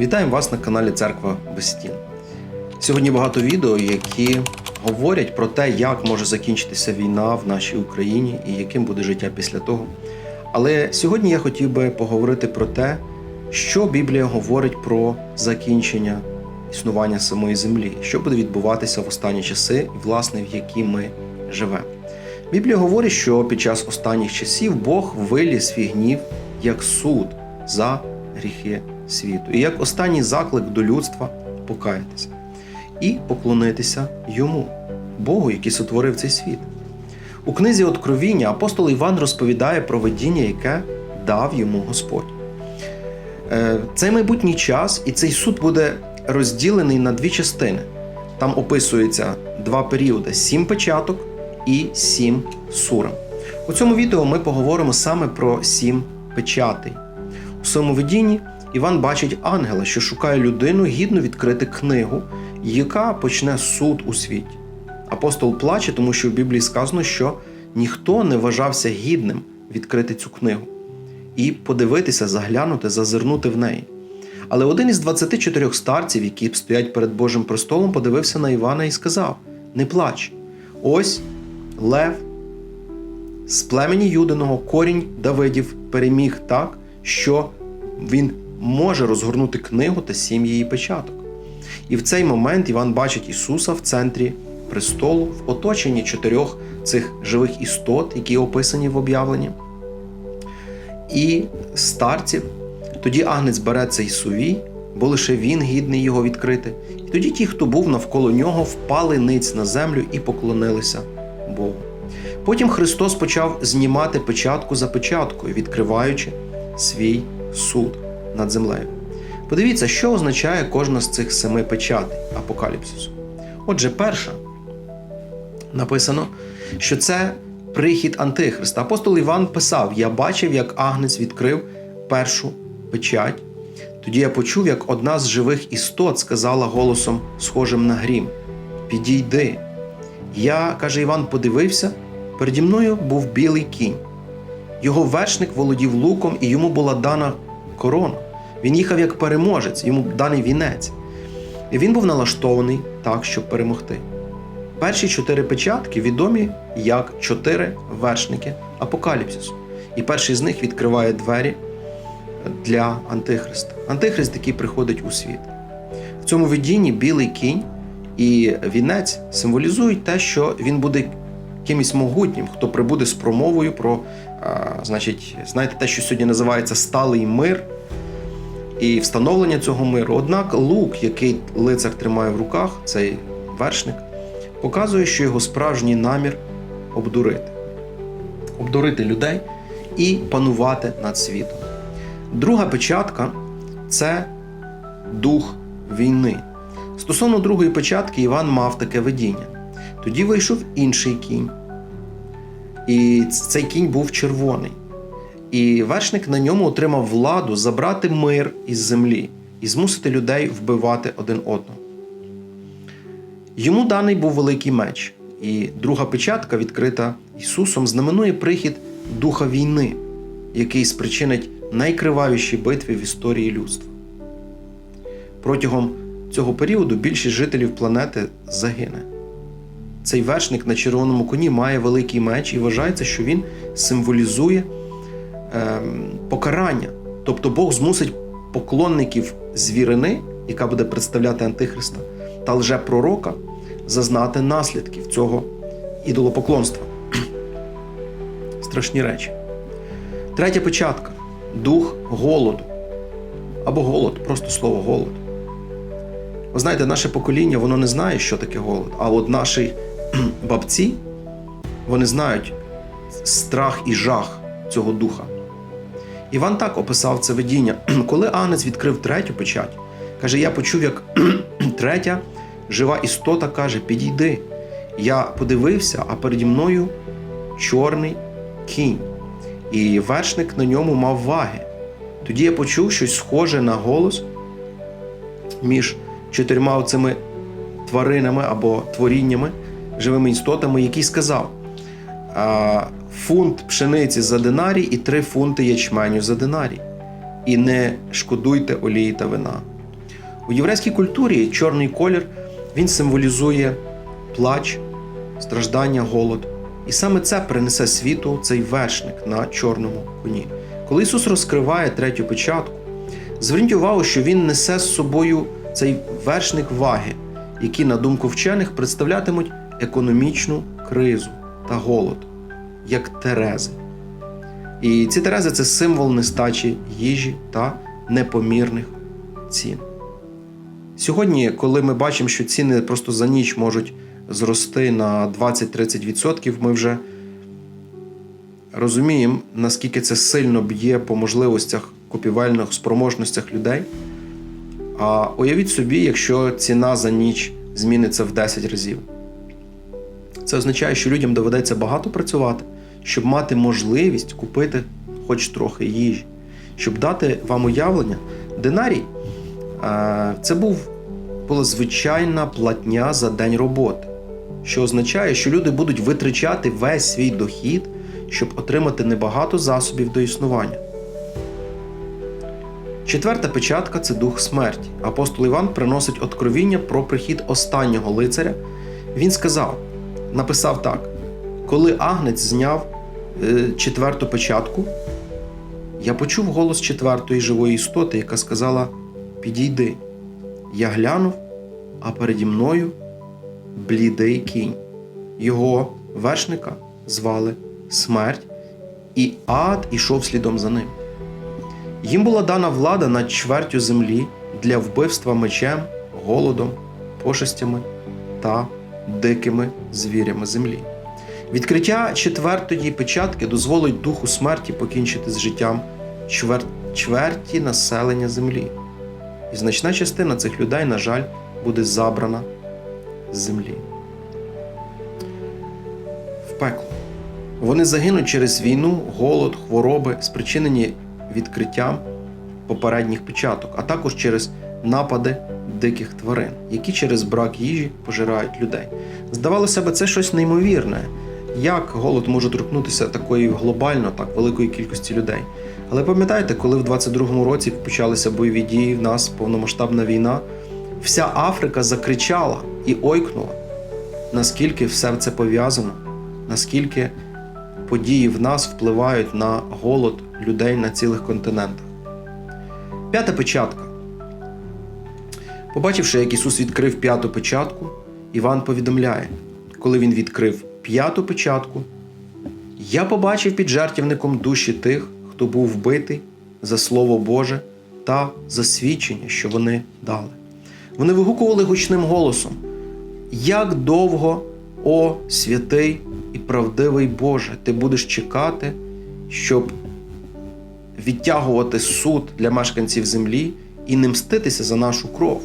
Вітаємо вас на каналі Церква без стін. Сьогодні багато відео, які говорять про те, як може закінчитися війна в нашій Україні і яким буде життя після того. Але сьогодні я хотів би поговорити про те, що Біблія говорить про закінчення існування самої землі, що буде відбуватися в останні часи, власне, в які ми живемо. Біблія говорить, що під час останніх часів Бог вилє свій гнів як суд за гріхи світу, і як останній заклик до людства покаятися і поклонитися йому, Богу, який сотворив цей світ. У книзі Откровіння апостол Іван розповідає про видіння, яке дав йому Господь. Е, Цей майбутній час і цей суд буде розділений на дві частини. Там описується два періоди: сім печаток і сім сурам. У цьому відео ми поговоримо саме про сім печатей. У своєму видінні Іван бачить ангела, що шукає людину гідно відкрити книгу, яка почне суд у світі. Апостол плаче, тому що в Біблії сказано, що ніхто не вважався гідним відкрити цю книгу і подивитися, заглянути, зазирнути в неї. Але один із 24 старців, які стоять перед Божим престолом, подивився на Івана і сказав: Не плач, ось Лев з племені Юдиного корінь Давидів переміг так, що він може розгорнути книгу та сім її печаток. І в цей момент Іван бачить Ісуса в центрі престолу, в оточенні чотирьох цих живих істот, які описані в об'явленні, і старців. Тоді агнець бере цей сувій, бо лише він гідний його відкрити. І тоді ті, хто був навколо нього, впали ниць на землю і поклонилися Богу. Потім Христос почав знімати печатку за печаткою, відкриваючи свій суд над землею. Подивіться, що означає кожна з цих семи печатей апокаліпсису. Отже, перша написано, що це прихід Антихриста. Апостол Іван писав: Я бачив, як агнець відкрив першу печать. Тоді я почув, як одна з живих істот сказала голосом, схожим на грім: Підійди. Я, каже Іван, подивився, переді мною був білий кінь. Його вершник володів луком, і йому була дана корона. Він їхав як переможець, йому даний вінець. І він був налаштований так, щоб перемогти. Перші чотири печатки відомі як чотири вершники апокаліпсису. І перший з них відкриває двері для Антихриста. Антихрист, який приходить у світ. В цьому видінні білий кінь і вінець символізують те, що він буде кимось могутнім, хто прибуде з промовою про, а, значить, знаєте, те, що сьогодні називається сталий мир і встановлення цього миру. Однак лук, який лицар тримає в руках, цей вершник, показує, що його справжній намір обдурити, обдурити людей і панувати над світом. Друга печатка це дух війни. Стосовно другої печатки, Іван мав таке видіння. Тоді вийшов інший кінь, і цей кінь був червоний. І вершник на ньому отримав владу забрати мир із землі і змусити людей вбивати один одного. Йому даний був великий меч, і друга печатка, відкрита Ісусом, знаменує прихід духа війни, який спричинить найкривавіші битви в історії людства. Протягом цього періоду більшість жителів планети загине. Цей вершник на червоному коні має великий меч і вважається, що він символізує покарання. Тобто Бог змусить поклонників звірини, яка буде представляти Антихриста, та лжепророка зазнати наслідків цього ідолопоклонства. Страшні речі. Третя печатка дух голоду. Або голод, просто слово голод. Ви знаєте, наше покоління воно не знає, що таке голод. А от наші бабці вони знають страх і жах цього духа. Іван так описав це видіння. Коли Агнець відкрив третю печать, каже: Я почув, як третя жива істота каже: Підійди. Я подивився, а переді мною чорний кінь, і вершник на ньому мав ваги. Тоді я почув щось схоже на голос між чотирма цими тваринами або творіннями, живими істотами, який сказав: фунт пшениці за динарій і три фунти ячменю за динарій. І не шкодуйте олії та вина. У єврейській культурі чорний колір він символізує плач, страждання, голод. І саме це принесе світу цей вершник на чорному коні. Коли Ісус розкриває третю печатку, зверніть увагу, що Він несе з собою цей вершник ваги, які, на думку вчених, представлятимуть економічну кризу та голод, як терези. І ці терези це символ нестачі їжі та непомірних цін. Сьогодні, коли ми бачимо, що ціни просто за ніч можуть зрости на 20-30%, ми вже розуміємо, наскільки це сильно б'є по можливостях купівельних спроможностях людей. А уявіть собі, якщо ціна за ніч зміниться в 10 разів. Це означає, що людям доведеться багато працювати, щоб мати можливість купити хоч трохи їжі. Щоб дати вам уявлення, динарій це був, була звичайна платня за день роботи, що означає, що люди будуть витрачати весь свій дохід, щоб отримати небагато засобів до існування. Четверта печатка це дух смерті. Апостол Іван приносить откровіння про прихід останнього лицаря. Він сказав, написав так: коли агнець зняв е, четверту печатку, я почув голос четвертої живої істоти, яка сказала: Підійди. Я глянув, а переді мною блідий кінь. Його вершника звали Смерть, і ад ішов слідом за ним. Їм була дана влада над чвертю землі для вбивства мечем, голодом, пошестями та дикими звірями землі. Відкриття четвертої печатки дозволить духу смерті покінчити з життям чвер... чверті населення землі. І значна частина цих людей, на жаль, буде забрана з землі. В пекло. Вони загинуть через війну, голод, хвороби, спричинені відкриттям попередніх печаток, а також через напади диких тварин, які через брак їжі пожирають людей. Здавалося б, це щось неймовірне. Як голод може торкнутися такої глобально, так великої кількості людей? Але пам'ятаєте, коли в 22-му році почалися бойові дії, в нас повномасштабна війна, вся Африка закричала і ойкнула, наскільки все це пов'язано, наскільки події в нас впливають на голод людей на цілих континентах. П'ята печатка. Побачивши, як Ісус відкрив п'яту печатку, Іван повідомляє, коли він відкрив п'яту печатку, я побачив під жертівником душі тих, хто був вбитий за Слово Боже та за свідчення, що вони дали. Вони вигукували гучним голосом: Як довго, о святий і правдивий Боже, ти будеш чекати, щоб відтягувати суд для мешканців землі і не мститися за нашу кров.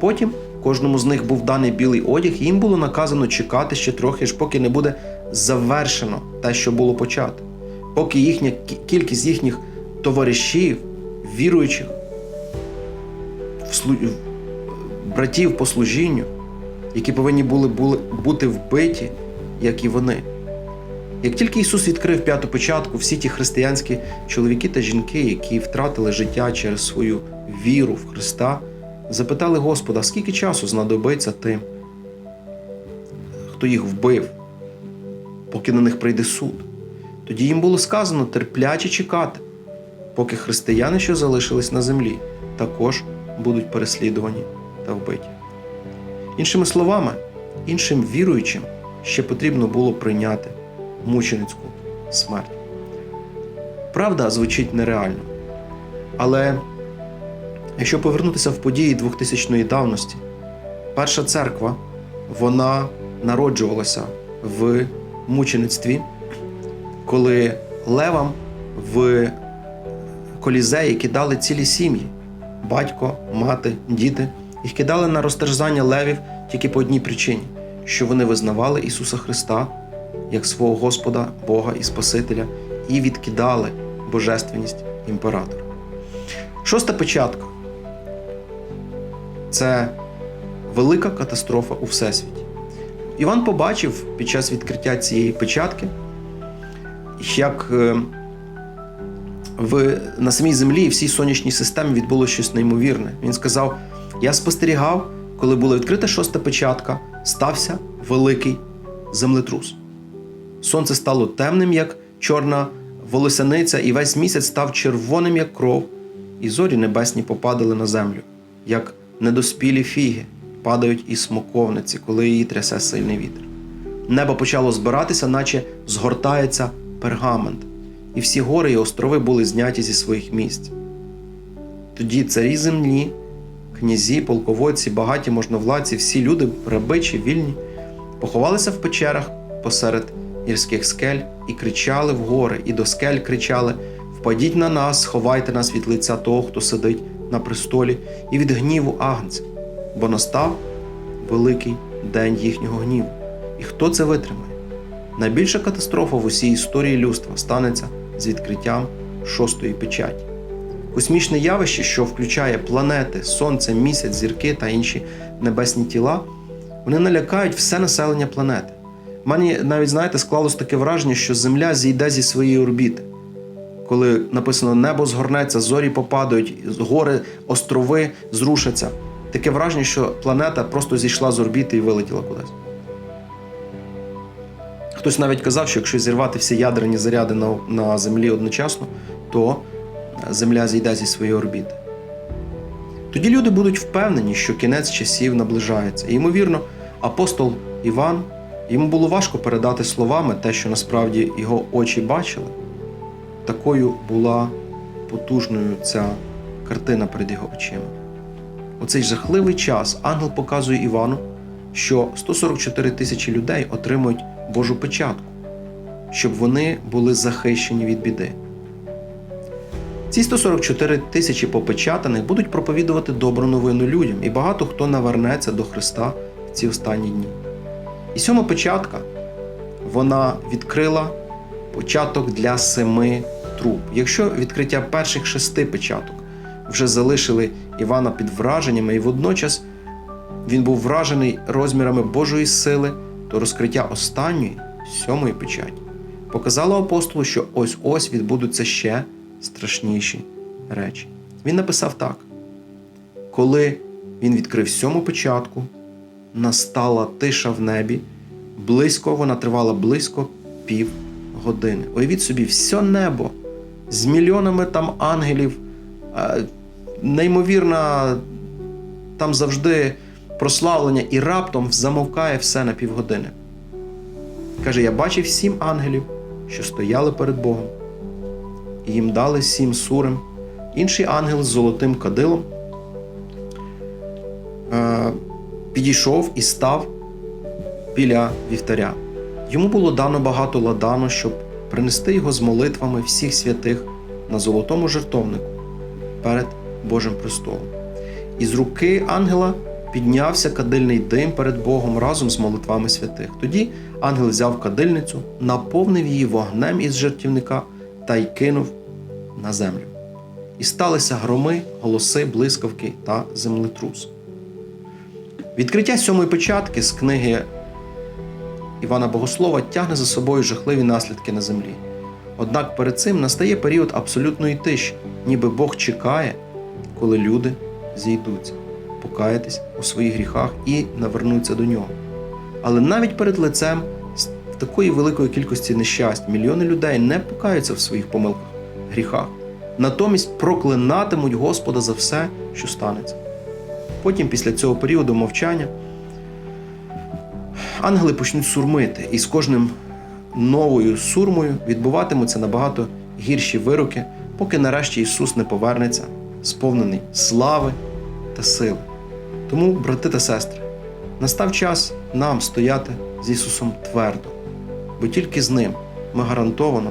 Потім кожному з них був даний білий одяг, і їм було наказано чекати ще трохи, аж поки не буде завершено те, що було почато, поки їхня кількість їхніх товаришів, віруючих, в слу- братів по служінню, які повинні були бути вбиті, як і вони. Як тільки Ісус відкрив п'яту початку, всі ті християнські чоловіки та жінки, які втратили життя через свою віру в Христа, запитали Господа, скільки часу знадобиться тим, хто їх вбив, поки на них прийде суд. Тоді їм було сказано терпляче чекати, поки християни, що залишились на землі, також будуть переслідувані та вбиті. Іншими словами, іншим віруючим ще потрібно було прийняти мученицьку смерть. Правда звучить нереально. Але якщо повернутися в події 2000-ї давності, перша церква вона народжувалася в мучеництві, коли левам в колізеї кидали цілі сім'ї: батько, мати, діти. Їх кидали на розтерзання левів тільки по одній причині, що вони визнавали Ісуса Христа як свого Господа, Бога і Спасителя, і відкидали божественність імператора. Шоста печатка це велика катастрофа у Всесвіті. Іван побачив під час відкриття цієї печатки, як е, в, на самій землі і всій сонячній системі відбулося щось неймовірне. Він сказав: Я спостерігав, коли була відкрита шоста печатка, стався великий землетрус. Сонце стало темним, як чорна волосяниця, і весь місяць став червоним, як кров, і зорі небесні попадали на землю, як недоспілі фіги падають із смоковниці, коли її трясе сильний вітер. Небо почало збиратися, наче згортається пергамент, і всі гори і острови були зняті зі своїх місць. Тоді царі землі, князі, полководці, багаті можновладці, всі люди, раби чи вільні, поховалися в печерах посеред гірських скель і кричали в гори, і до скель кричали: Впадіть на нас, сховайте нас від лиця того, хто сидить на престолі, і від гніву агнця, бо настав великий день їхнього гніву. І хто це витримає? Найбільша катастрофа в усій історії людства станеться з відкриттям шостої печаті. Космічне явище, що включає планети, сонце, місяць, зірки та інші небесні тіла, вони налякають все населення планети. Мені навіть, знаєте, склалось таке враження, що Земля зійде зі своєї орбіти. Коли написано небо згорнеться, зорі попадають, гори, острови зрушаться. Таке враження, що планета просто зійшла з орбіти і вилетіла кудись. Хтось навіть казав, що якщо зірвати всі ядерні заряди на, на Землі одночасно, то Земля зійде зі своєї орбіти. Тоді люди будуть впевнені, що кінець часів наближається. І, ймовірно, апостол Іван йому було важко передати словами те, що насправді його очі бачили. Такою була потужною ця картина перед його очима. У цей жахливий час ангел показує Івану, що 144 тисячі людей отримують Божу печатку, щоб вони були захищені від біди. Ці 144 тисячі попечатаних будуть проповідувати добру новину людям, і багато хто навернеться до Христа в ці останні дні. І сьома печатка вона відкрила початок для семи труб. Якщо відкриття перших шести печаток вже залишили Івана під враженнями, і водночас він був вражений розмірами Божої сили, то розкриття останньої сьомої печаті показало апостолу, що ось ось відбудуться ще страшніші речі. Він написав так: коли він відкрив сьому печатку, настала тиша в небі, близько вона тривала близько пів години. Уявіть собі, все небо з мільйонами там ангелів, неймовірна там завжди прославлення, і раптом замовкає все на півгодини. Каже: Я бачив сім ангелів, що стояли перед Богом, і їм дали сім сурем. Інший ангел з золотим кадилом підійшов і став біля вівтаря. Йому було дано багато ладану, щоб принести його з молитвами всіх святих на золотому жертовнику перед Божим престолом. І з руки ангела піднявся кадильний дим перед Богом разом з молитвами святих. Тоді ангел взяв кадильницю, наповнив її вогнем із жертівника та й кинув на землю. І сталися громи, голоси, блискавки та землетрус. Відкриття сьомої печатки з книги Івана Богослова тягне за собою жахливі наслідки на землі. Однак перед цим настає період абсолютної тиші, ніби Бог чекає, коли люди зійдуться, покаятись у своїх гріхах і навернуться до нього. Але навіть перед лицем такої великої кількості нещасть мільйони людей не покаються в своїх помилках, гріхах, натомість проклинатимуть Господа за все, що станеться. Потім, після цього періоду мовчання, ангели почнуть сурмити, і з кожним новою сурмою відбуватимуться набагато гірші вироки, поки нарешті Ісус не повернеться, сповнений слави та сили. Тому, брати та сестри, настав час нам стояти з Ісусом твердо, бо тільки з Ним ми гарантовано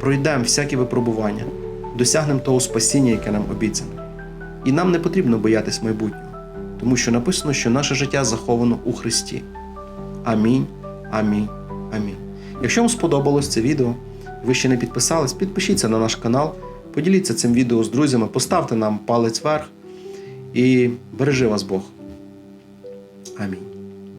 пройдемо всякі випробування, досягнемо того спасіння, яке нам обіцяне. І нам не потрібно боятись майбутнього, тому що написано, що наше життя заховано у Христі. Амінь, амінь, амінь. Якщо вам сподобалось це відео, ви ще не підписались, підпишіться на наш канал, поділіться цим відео з друзями, поставте нам палець вверх і бережи вас Бог. Амінь.